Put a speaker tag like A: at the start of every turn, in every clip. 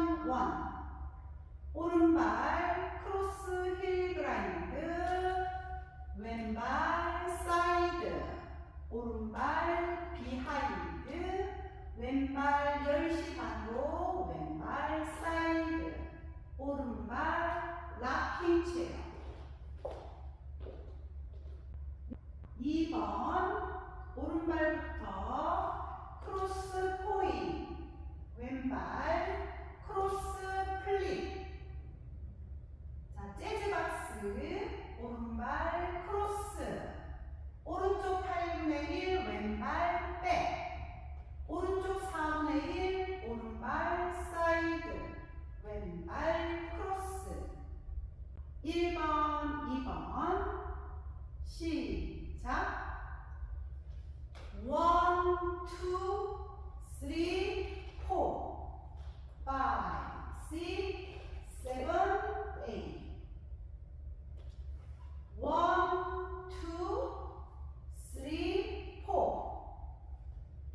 A: 섹션 1 오른발 크로스 힐 그라인드 왼발 사이드 오른발 비하인드.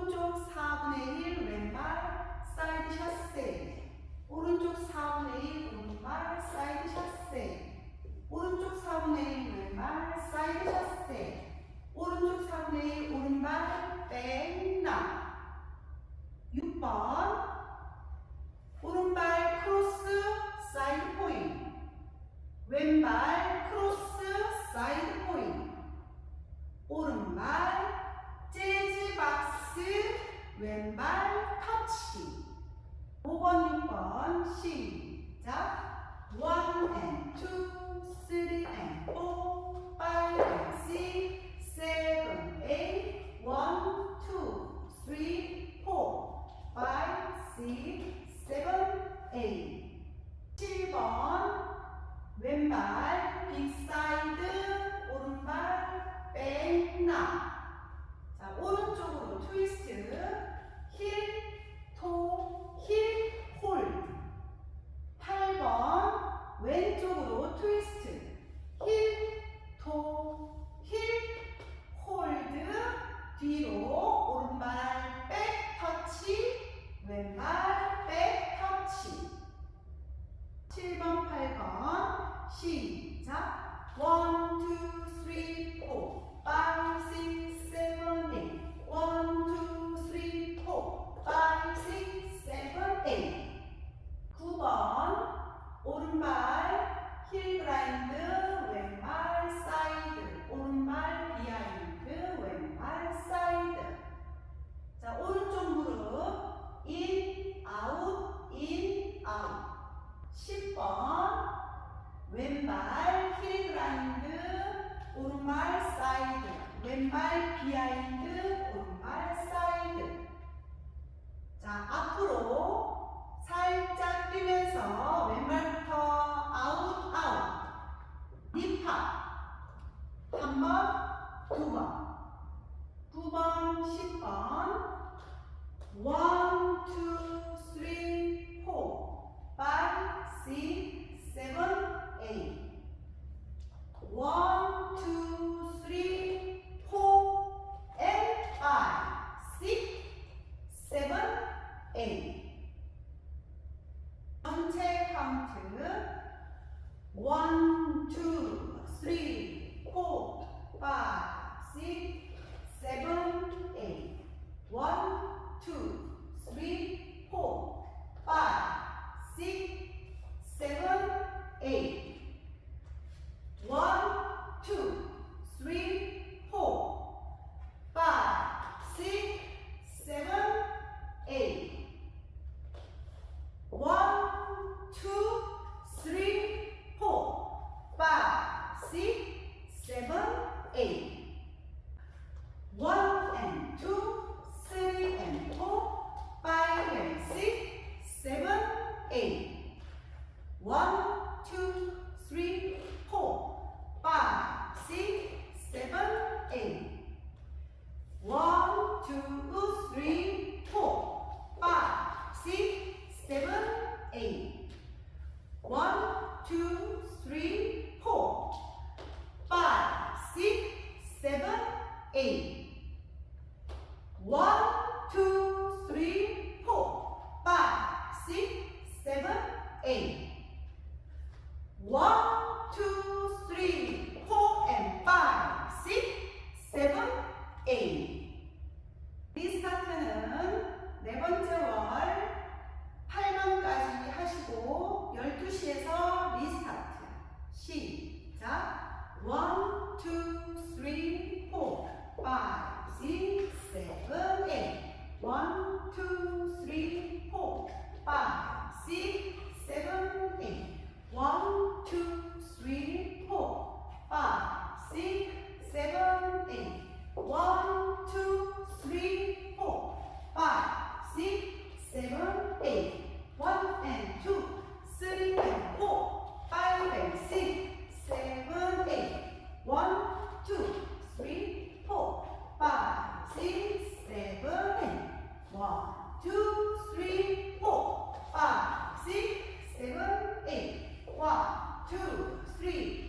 A: 오른쪽 4분의 1 왼발 사이드 샷세 오른쪽 4분의 1 오른발 사이드 샷세 오른쪽 4분의 1 왼발 사이드 샷세 오른쪽 4분의 1 오른발 사이드 왼발 비하인드 오른발 사이드. 자 앞으로 살짝 뛰면서 왼발부터 아웃 아웃. 힙합. 한번 두번. 두 번 10번. 1, 2, 3, 4 5, 6, 7, 8 1, 2, See? two, three,